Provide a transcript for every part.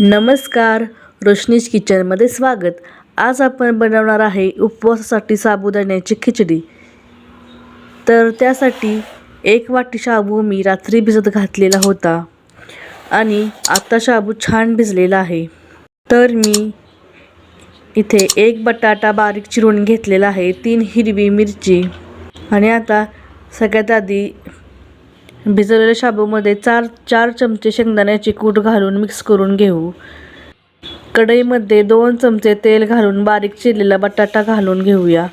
नमस्कार रोशनीज किचनमध्ये स्वागत. आज आपण बनवणार आहे उपवासासाठी साबुदाण्याची खिचडी. तर त्यासाठी एक वाटी शाबू मी रात्री भिजत घातलेला होता आणि आता शाबू छान भिजलेला आहे. तर मी इथे एक बटाटा बारीक चिरून घेतलेला आहे तीन हिरवी मिरची. आणि आता सगळ्यात आधी भिजवलेल्या शाबूमध्ये चार चार चमचे शेंगदाण्याची कूट घालून मिक्स करून घेऊ. कढईमध्ये दोन चमचे तेल घालून बारीक चिरलेला बटाटा घालून घेऊया.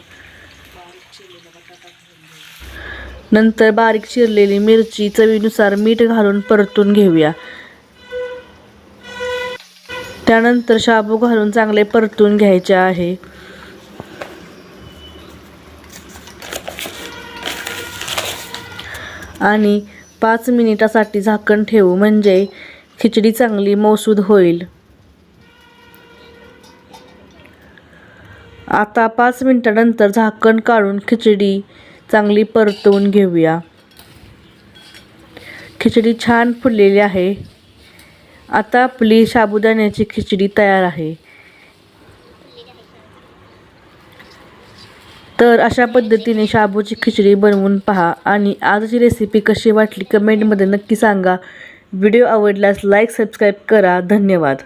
नंतर बारीक चिरलेली मिरची चवीनुसार मीठ घालून परतून घेऊया. त्यानंतर शाबू घालून चांगले परतून घ्यायचे आहे. आणि पाच मिनिटासाठी झाकण ठेवू म्हणजे खिचडी चांगली मौसूद होईल. आता पाच मिनिटानंतर झाकण काढून खिचडी चांगली परतवून घेऊया. खिचडी छान फुललेली आहे. आता आपली साबुदाण्याची खिचडी तयार आहे. तर अशा पद्धतीने शाबूची खिचडी बनवून पहा. आणि आजची रेसिपी कशी वाटली कमेंटमध्ये नक्की सांगा. व्हिडिओ आवडल्यास लाईक सबस्क्राईब करा. धन्यवाद.